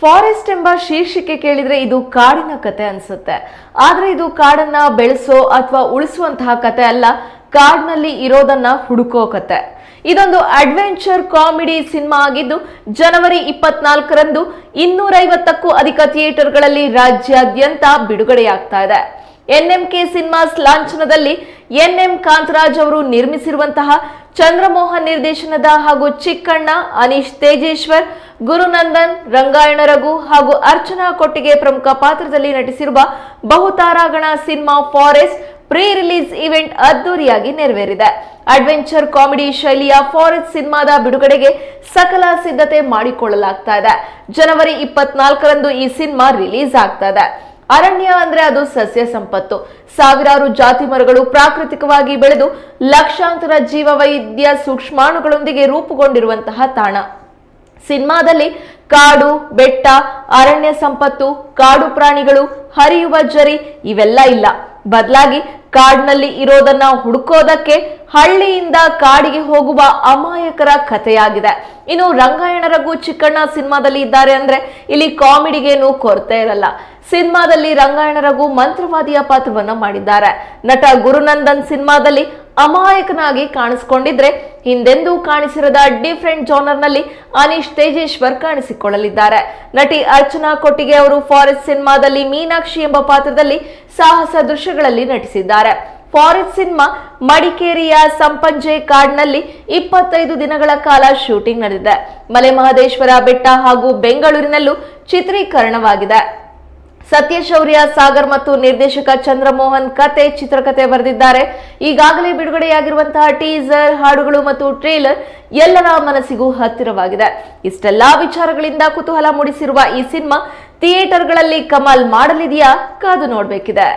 Forest ಎಂಬ ಶೀರ್ಷಿಕೆ ಕೇಳಿದ್ರೆ ಇದು ಕಾಡಿನ ಕತೆ ಅನ್ಸುತ್ತೆ. ಆದ್ರೆ ಇದು ಕಾಡನ್ನ ಬೆಳೆಸೋ ಅಥವಾ ಉಳಿಸುವಂತಹ ಕತೆ ಅಲ್ಲ, ಕಾಡ್ನಲ್ಲಿ ಇರೋದನ್ನ ಹುಡುಕೋ ಕತೆ. ಇದೊಂದು ಅಡ್ವೆಂಚರ್ ಕಾಮಿಡಿ ಸಿನಿಮಾ ಆಗಿದ್ದು, ಜನವರಿ ಇಪ್ಪತ್ನಾಲ್ಕರಂದು ಇನ್ನೂರೈವತ್ತಕ್ಕೂ ಅಧಿಕ ಥಿಯೇಟರ್ಗಳಲ್ಲಿ ರಾಜ್ಯಾದ್ಯಂತ ಬಿಡುಗಡೆಯಾಗ್ತಾ ಇದೆ. ಎನ್ಎಂಕೆ ಸಿನಿಮಾಸ್ ಲಾಂಛನದಲ್ಲಿ ಎನ್ಎಂ ಕಾಂತರಾಜ್ ಅವರು ನಿರ್ಮಿಸಿರುವಂತಹ ಚಂದ್ರಮೋಹನ್ ನಿರ್ದೇಶನದ ಹಾಗೂ ಚಿಕ್ಕಣ್ಣ ಅನೀಶ್ ತೇಜೇಶ್ವರ್, ಗುರುನಂದನ್, ರಂಗಾಯಣ ರಘು ಹಾಗೂ ಅರ್ಚನಾ ಕೊಟ್ಟಿಗೆ ಪ್ರಮುಖ ಪಾತ್ರದಲ್ಲಿ ನಟಿಸಿರುವ ಬಹುತಾರಾಗಣ cinema forest pre release event ಅದ್ದೂರಿಯಾಗಿ ನೆರವೇರಿದೆ. ಅಡ್ವೆಂಚರ್ ಕಾಮಿಡಿ ಶೈಲಿಯ ಫಾರೆಸ್ಟ್ ಸಿನಿಮಾದ ಬಿಡುಗಡೆಗೆ ಸಕಲ ಸಿದ್ಧತೆ ಮಾಡಿಕೊಳ್ಳಲಾಗ್ತಾ ಇದೆ. ಜನವರಿ ಇಪ್ಪತ್ನಾಲ್ಕರಂದು ಈ ಸಿನಿಮಾ ರಿಲೀಸ್ ಆಗ್ತಾ ಇದೆ. ಅರಣ್ಯ ಅಂದ್ರೆ ಅದು ಸಸ್ಯ ಸಂಪತ್ತು. ಸಾವಿರಾರು ಜಾತಿ ಮರಗಳು ಪ್ರಾಕೃತಿಕವಾಗಿ ಬೆಳೆದು ಲಕ್ಷಾಂತರ ಜೀವ ವೈದ್ಯ ಸೂಕ್ಷ್ಮಾಣುಗಳೊಂದಿಗೆ ರೂಪುಗೊಂಡಿರುವಂತಹ ತಾಣ. ಸಿನಿಮಾದಲ್ಲಿ ಕಾಡು, ಬೆಟ್ಟ, ಅರಣ್ಯ ಸಂಪತ್ತು, ಕಾಡು ಪ್ರಾಣಿಗಳು, ಹರಿಯುವ ಜರಿ ಇವೆಲ್ಲ ಇಲ್ಲ. ಬದಲಾಗಿ ಕಾಡಿನಲ್ಲಿ ಇರೋದನ್ನ ಹುಡುಕೋದಕ್ಕೆ ಹಳ್ಳಿಯಿಂದ ಕಾಡಿಗೆ ಹೋಗುವ ಅಮಾಯಕರ ಕಥೆಯಾಗಿದೆ. ಇನ್ನು ರಂಗಾಯಣ ರಘು ಚಿಕ್ಕಣ್ಣ ಸಿನಿಮಾದಲ್ಲಿ ಇದ್ದಾರೆ ಅಂದ್ರೆ ಇಲ್ಲಿ ಕಾಮಿಡಿಗೇನು ಕೊರತೆ ಇರಲ್ಲ. ಸಿನಿಮಾದಲ್ಲಿ ರಂಗಾಯಣ ರಘು ಮಂತ್ರವಾದಿಯ ಪಾತ್ರವನ್ನ ಮಾಡಿದ್ದಾರೆ. ನಟ ಗುರುನಂದನ್ ಸಿನಿಮಾದಲ್ಲಿ ಅಮಾಯಕನಾಗಿ ಕಾಣಿಸ್ಕೊಂಡಿದ್ರೆ ಹಿಂದೆಂದೂ ಕಾಣಿಸಿರದ ಡಿಫ್ರೆಂಟ್ ಜಾನರ್ನಲ್ಲಿ ಅನೀಶ್ ತೇಜೇಶ್ವರ್ ಕಾಣಿಸಿಕೊಳ್ಳಲಿದ್ದಾರೆ. ನಟಿ ಅರ್ಚನಾ ಕೊಟ್ಟಿಗೆ ಅವರು ಫಾರೆಸ್ಟ್ ಸಿನಿಮಾದಲ್ಲಿ ಮೀನಾಕ್ಷಿ ಎಂಬ ಪಾತ್ರದಲ್ಲಿ ಸಾಹಸ ದೃಶ್ಯಗಳಲ್ಲಿ ನಟಿಸಿದ್ದಾರೆ. ಫಾರೆಸ್ಟ್ ಸಿನಿಮಾ ಮಡಿಕೇರಿಯ ಸಂಪಂಜೆ ಕಾಡ್ನಲ್ಲಿ ಇಪ್ಪತ್ತೈದು ದಿನಗಳ ಕಾಲ ಶೂಟಿಂಗ್ ನಡೆದಿದೆ. ಮಲೆ ಮಹದೇಶ್ವರ ಬೆಟ್ಟ ಹಾಗೂ ಬೆಂಗಳೂರಿನಲ್ಲೂ ಚಿತ್ರೀಕರಣವಾಗಿದೆ. ಸತ್ಯಶೌರ್ಯ ಸಾಗರ್ ಮತ್ತು ನಿರ್ದೇಶಕ ಚಂದ್ರಮೋಹನ್ ಕತೆ ಚಿತ್ರಕಥೆ ಬರೆದಿದ್ದಾರೆ. ಈಗಾಗಲೇ ಬಿಡುಗಡೆಯಾಗಿರುವಂತಹ ಟೀಸರ್, ಹಾಡುಗಳು ಮತ್ತು ಟ್ರೇಲರ್ ಎಲ್ಲರ ಮನಸ್ಸಿಗೂ ಹತ್ತಿರವಾಗಿದೆ. ಇಷ್ಟೆಲ್ಲಾ ವಿಚಾರಗಳಿಂದ ಕುತೂಹಲ ಮೂಡಿಸಿರುವ ಈ ಸಿನಿಮಾ ಥಿಯೇಟರ್ಗಳಲ್ಲಿ ಕಮಾಲ್ ಮಾಡಲಿದೆಯಾ ಕಾದು ನೋಡಬೇಕಿದೆ.